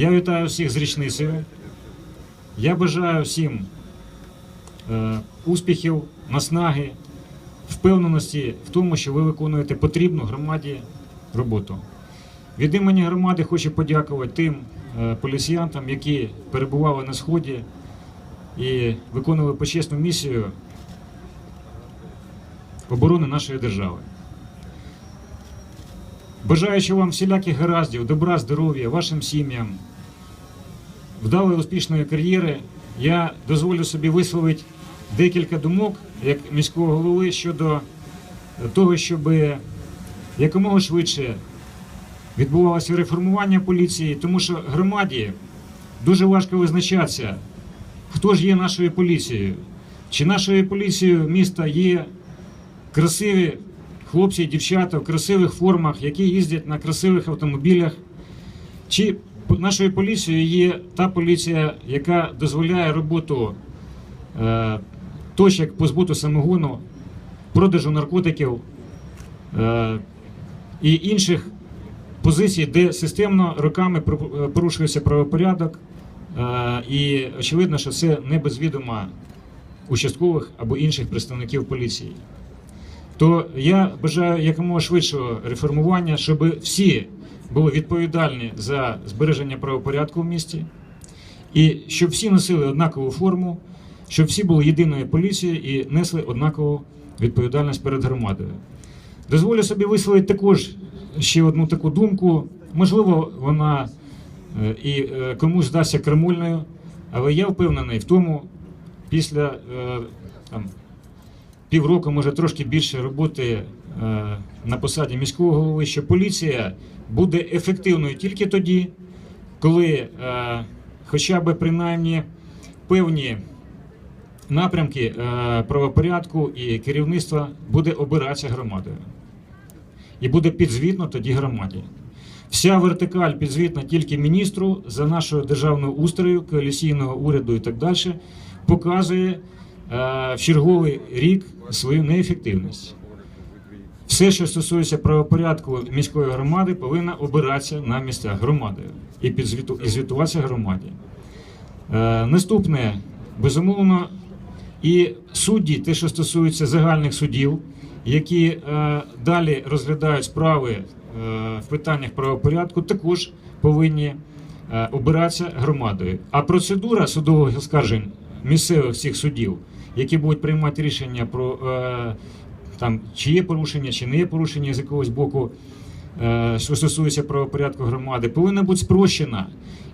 Я вітаю всіх з річницею. Я бажаю всім е, успіхів, наснаги, впевненості в тому, що ви виконуєте потрібну громаді роботу. Від імені громади хочу подякувати тим е, поліціянтам, які перебували на сході і виконували почесну місію оборони нашої держави. Бажаючи вам всіляких гараздів, добра, здоров'я, вашим сім'ям, вдалої успішної кар'єри, я дозволю собі висловити декілька думок як міського голови щодо того, щоб якомога швидше відбувалося реформування поліції, тому що громаді дуже важко визначатися, хто ж є нашою поліцією. Чи нашою поліцією міста є красиві хлопці і дівчата в красивих формах, які їздять на красивих автомобілях. Чи нашою поліцією є та поліція, яка дозволяє роботу е, точок по збуту самогону, продажу наркотиків е, і інших позицій, де системно роками порушується правопорядок, е, і очевидно, що це не без відома участкових або інших представників поліції то я бажаю якомога швидшого реформування, щоб всі були відповідальні за збереження правопорядку в місті, і щоб всі носили однакову форму, щоб всі були єдиною поліцією і несли однакову відповідальність перед громадою. Дозволю собі висловити також ще одну таку думку. Можливо, вона е, і е, комусь здасться крамольною, але я впевнений в тому, після е, там, півроку, може трошки більше роботи е, на посаді міського голови, що поліція буде ефективною тільки тоді, коли е, хоча б принаймні певні напрямки е, правопорядку і керівництва буде обиратися громадою. І буде підзвітно тоді громаді. Вся вертикаль підзвітна тільки міністру за нашого державного устрою, коаліційного уряду і так далі, показує в черговий рік свою неефективність. Все, що стосується правопорядку міської громади, повинна обиратися на місцях громадою і підзвіту і звітуватися громаді. Е, наступне, безумовно, і судді, те, що стосується загальних судів, які е, далі розглядають справи е, в питаннях правопорядку, також повинні е, обиратися громадою. А процедура судових оскаржень місцевих цих судів, які будуть приймати рішення про е, там, чи є порушення, чи не є порушення з якогось боку, е, що стосується правопорядку громади, повинна бути спрощена.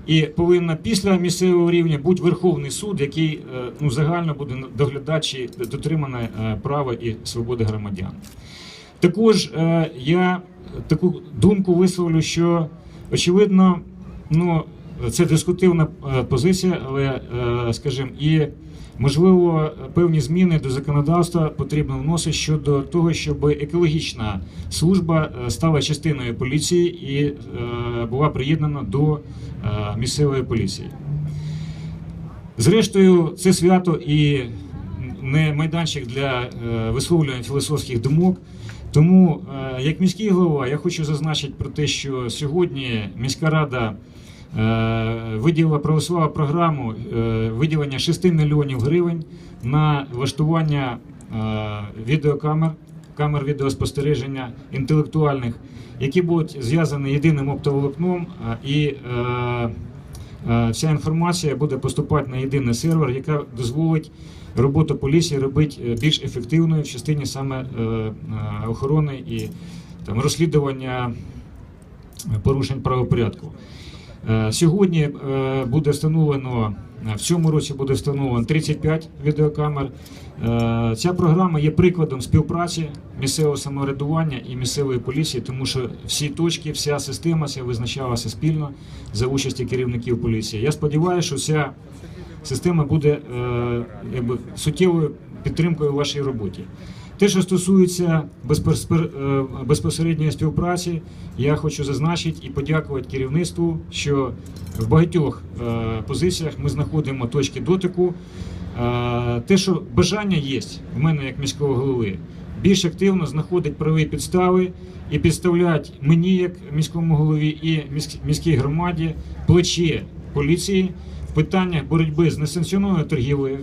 І повинна після місцевого рівня бути Верховний суд, який е, ну, загально буде доглядати, чи дотримане права і свободи громадян. Також я таку думку висловлю, що очевидно, ну це дискутивна позиція, але скажімо, і можливо певні зміни до законодавства потрібно вносити щодо того, щоб екологічна служба е, стала частиною поліції і е, була приєднана до е, місцевої поліції. Зрештою, це свято і не майданчик для висловлювання філософських думок. Тому, як міський голова, я хочу зазначити про те, що сьогодні міська рада виділила проголосувала програму е, виділення 6 мільйонів гривень на влаштування е, відеокамер, камер відеоспостереження інтелектуальних, які будуть зв'язані єдиним оптоволокном е, і е, Е, Вся інформація буде поступати на єдиний сервер, яка дозволить роботу поліції робити е, більш ефективною в частині саме е, е, охорони і там розслідування порушень правопорядку. Е, Сьогодні е, буде встановлено е, в цьому році буде встановлено 35 відеокамер. Ця програма є прикладом співпраці місцевого самоврядування і місцевої поліції, тому що всі точки, вся система визначалася спільно за участі керівників поліції. Я сподіваюся, що ця система буде якби, суттєвою підтримкою в вашій роботі. Те, що стосується е, безпосередньої співпраці, я хочу зазначити і подякувати керівництву, що в багатьох е, позиціях ми знаходимо точки дотику. Е, Те, що бажання є в мене як міського голови, більш активно знаходить правові підстави і підставлять мені, як міському голові, і міськ- міській громаді плече поліції в питаннях боротьби з несанкціонованою торгівлею.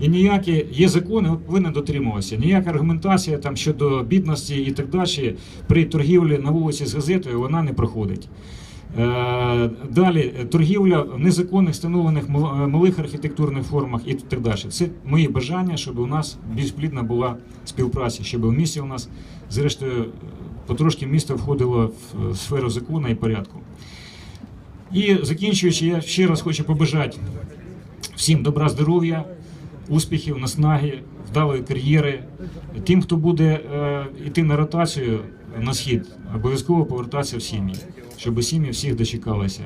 І ніякі є закони, от повинні дотримуватися. Ніяка аргументація там щодо бідності і так далі при торгівлі на вулиці з газетою вона не проходить. Е, Далі торгівля в незаконних встановлених е, малих архітектурних формах і так далі. Це мої бажання, щоб у нас більш плідна була співпраця, щоб у місті у нас, зрештою, потрошки місто входило в сферу закону і порядку. І закінчуючи, я ще раз хочу побажати всім добра, здоров'я, успіхів, наснаги, вдалої кар'єри. Тим, хто буде е, йти на ротацію на схід, обов'язково повертатися в сім'ї, щоб сім'ї всіх дочекалися.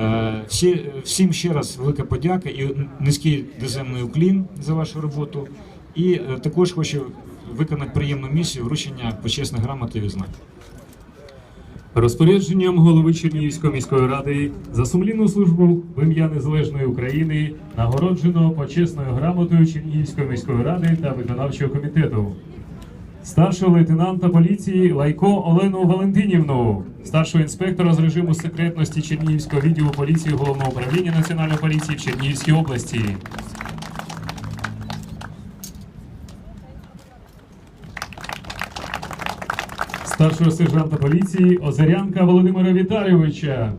Е, всі, всім ще раз велика подяка і низький доземний уклін за вашу роботу. І е, також хочу виконати приємну місію вручення почесних грамот і відзнак. Розпорядженням голови Чернігівської міської ради за сумлінну службу в ім'я Незалежної України нагороджено почесною грамотою Чернігівської міської ради та виконавчого комітету. Старшого лейтенанта поліції Лайко Олену Валентинівну, старшого інспектора з режиму секретності Чернігівського відділу поліції Головного управління Національної поліції в Чернігівській області. Старшого сержанта поліції Озарянка Володимира Віталійовича.